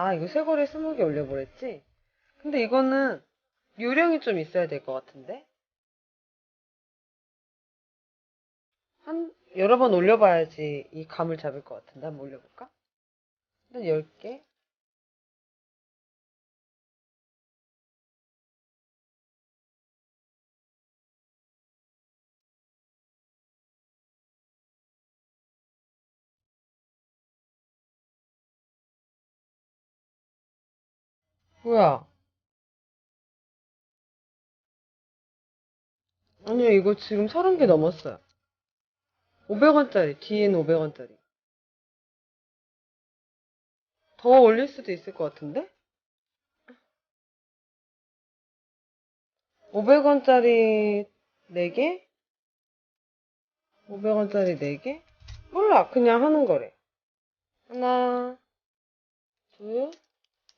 아, 이거 쇄골에 20개 올려보랬지? 근데 이거는 요령이 좀 있어야 될 것 같은데? 한, 여러 번 올려봐야지 이 감을 잡을 것 같은데? 한번 올려볼까? 일단 10개. 뭐야? 아니요, 이거 지금 30개 넘었어요. 500원짜리, 뒤에는 500원짜리. 더 올릴 수도 있을 것 같은데? 500원짜리 4개? 500원짜리 4개? 몰라, 그냥 하는 거래. 하나, 둘,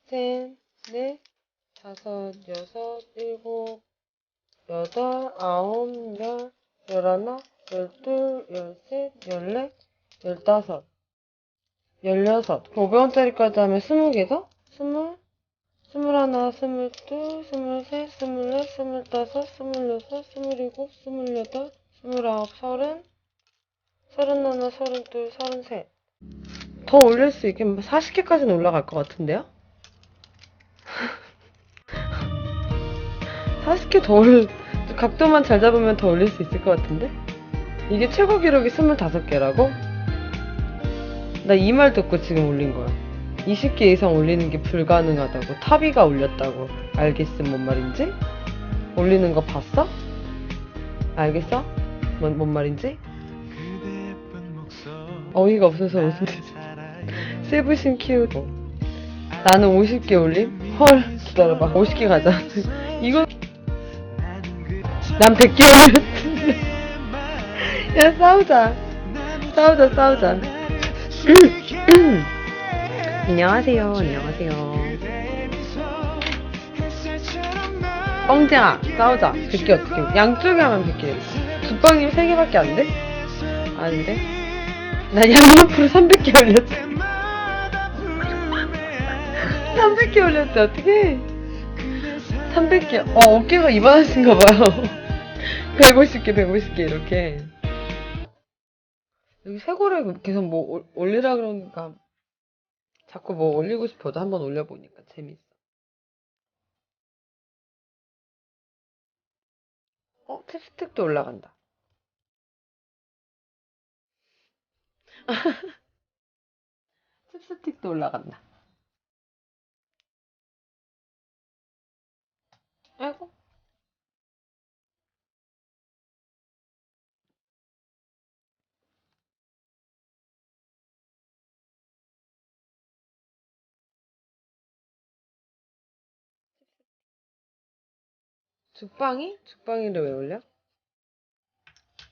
셋, 넷, 다섯, 여섯, 일곱, 여덟, 아홉, 열, 열하나, 열둘, 열셋, 열넷, 열다섯, 열여섯. 500원짜리까지 하면 20개죠? 스물, 스물하나, 스물둘, 스물셋, 스물넷, 스물다섯, 스물여섯, 스물일곱, 스물여덟, 스물아홉, 서른, 서른하나, 서른둘, 서른셋. 더 올릴 수 있겠면 40개까지는 올라갈 것 같은데요? 40개 더 올, 각도만 잘 잡으면 더 올릴 수 있을 것 같은데? 이게 최고 기록이 25개라고? 나 이 말 듣고 지금 올린 거야. 20개 이상 올리는 게 불가능하다고. 타비가 올렸다고. 알겠음, 뭔 말인지? 올리는 거 봤어? 알겠어? 뭔, 뭔 말인지? 어이가 없어서 웃는데. 세부심 키우고. 나는 50개 올림? 헐, 기다려봐. 50개 가자. 이거, 난 100개 올렸는데. 야, 싸우자. 싸우자, 싸우자. 안녕하세요, 안녕하세요. 뻥쟁아, 싸우자. 100개 어떻게, 양쪽에 하면 100개. 두 방이면 3개밖에 안 돼? 아닌데? 나 양옆으로 300개 올렸어. 300개 올렸대, 어떡해. 300개. 어, 어깨가 이만하신가 봐요. 150개, 150개, 이렇게. 여기 쇄골에 계속 뭐 올- 올리라 그러니까 자꾸 뭐 올리고 싶어도 한번 올려보니까 재밌어. 어, tip스틱도 올라간다. tip스틱도 올라간다. 죽방이? 죽방이를 왜 올려?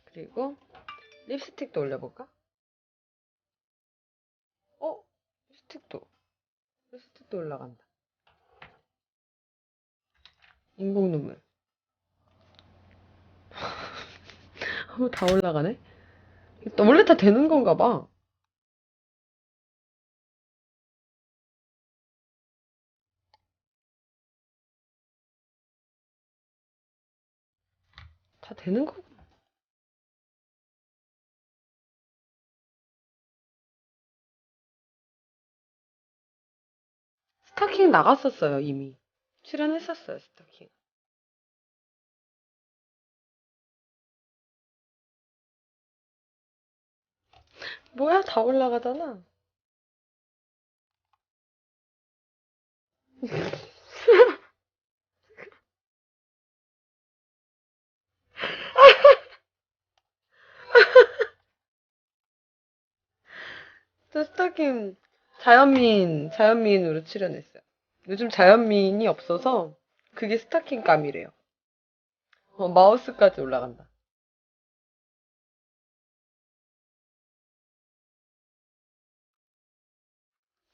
그리고 립스틱도 올려볼까? 어? 립스틱도 립스틱도 올라간다 인공 눈물 어, 다 올라가네? 또 원래 다 되는 건가 봐 다 되는 거 스타킹 나갔었어요, 이미. 출연했었어요, 스타킹. 뭐야, 다 올라가잖아. 저 스타킹 자연미인, 자연미인으로 출연했어요. 요즘 자연미인이 없어서 그게 스타킹 감이래요. 어, 마우스까지 올라간다.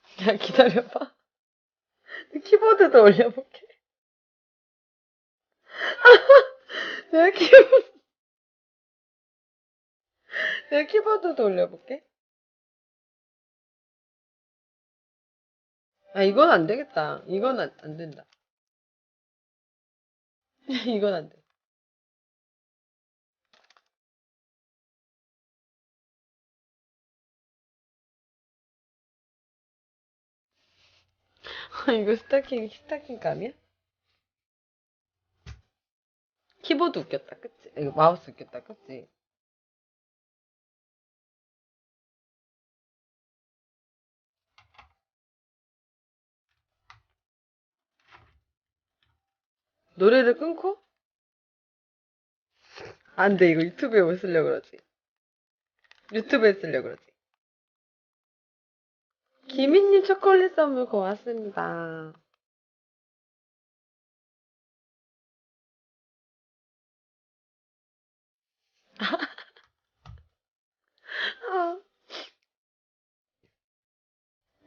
야, 기다려봐. 키보드도 올려볼게. 내가 키보드, 내가 키보드도 올려볼게. 아, 이건 안 되겠다. 이건 안, 안 된다. 이건 안 돼. 아, 이거 스타킹, 스타킹 감이야? 키보드 웃겼다, 그치? 이거 마우스 웃겼다, 그치? 노래를 끊고? 안 돼, 이거 유튜브에 못 쓰려고 그러지. 유튜브에 쓰려고 그러지. 김희님 초콜릿 선물 고맙습니다. 아,